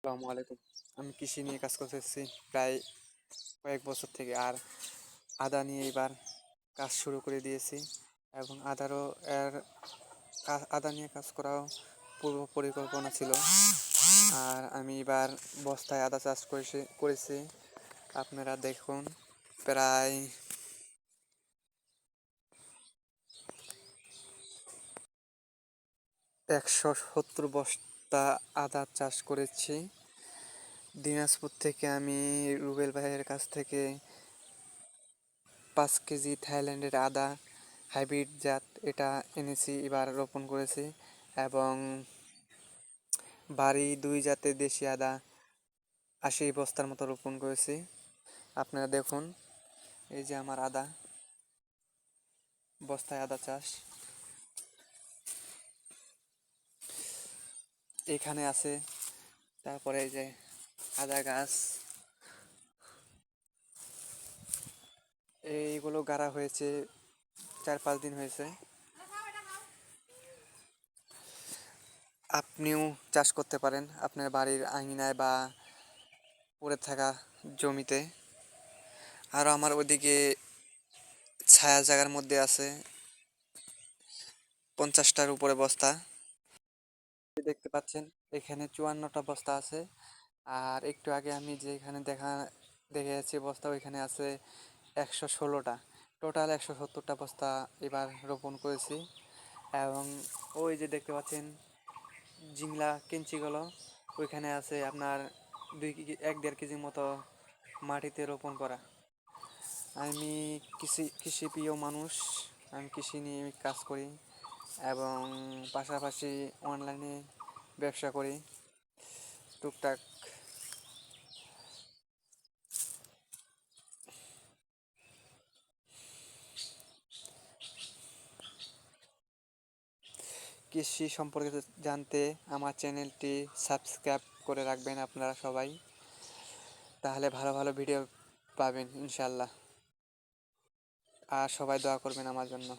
আসসালামু আলাইকুম। আমি কৃষি নিয়ে কাজ করতেছি প্রায় কয়েক বছর থেকে, আর আদা নিয়ে এবার কাজ শুরু করে দিয়েছি এবং আদারও এর আদা নিয়ে কাজ করাও পূর্ব পরিকল্পনা ছিল। আর আমি এবার বস্তায় আদা চাষ করেছি করেছি। আপনারা দেখুন, প্রায় একশো সত্তর বস্তা আদা চাষ করেছি। দিনাজপুর থেকে আমি রুবেল ভাইয়ের কাছ থেকে পাঁচ কেজি থাইল্যান্ডের আদা হাইব্রিড জাত এটা এনেছি, এবার রোপণ করেছি এবং বাড়ি দুই জাতের দেশি আদা আশি বস্তার মতো রোপণ করেছি। আপনারা দেখুন, এই যে আমার আদা, বস্তায় আদা চাষ। এখানে আছে। তারপরে এই যে আদা গাছ। এইগুলো গাড়া হয়েছে, চার পাঁচ দিন হয়েছে। আপনিও চাষ করতে পারেন আপনার বাড়ির আঙিনায় বা পড়ে থাকা জমিতে। আরও আমার ওদিকে ছায়া জায়গার মধ্যে আছে। পঞ্চাশটার উপরে বস্তা। দেখতে পাচ্ছেন, এখানে চুয়ান্নটা বস্তা আছে। আর একটু আগে আমি যেখানে দেখা, দেখে যাচ্ছি বস্তা ওইখানে আছে একশো ষোলোটা। টোটাল একশো সত্তরটা বস্তা এবার রোপণ করেছি। এবং ওই যে দেখতে পাচ্ছেন, জিংলা কেঞ্চিগুলো, ওইখানে আছে আপনার দুই এক দেড় কেজির মতো মাটিতে রোপণ করা। আমি কৃষি, কৃষিপ্রিয় মানুষ, আমি কৃষি নিয়ে কাজ করি। এবং পাশাপাশি অনলাইনে ব্যবসা করি, টুকটাক। কৃষি সম্পর্কে জানতে আমার চ্যানেলটি সাবস্ক্রাইব করে রাখবেন আপনারা সবাই। তাহলে ভালো ভালো ভিডিও পাবেন ইনশাল্লাহ আর সবাই দোয়া করবেন আমার জন্য।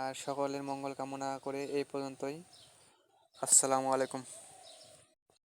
আর সকলের মঙ্গল কামনা করে এই পর্যন্তই। আসসালামু আলাইকুম।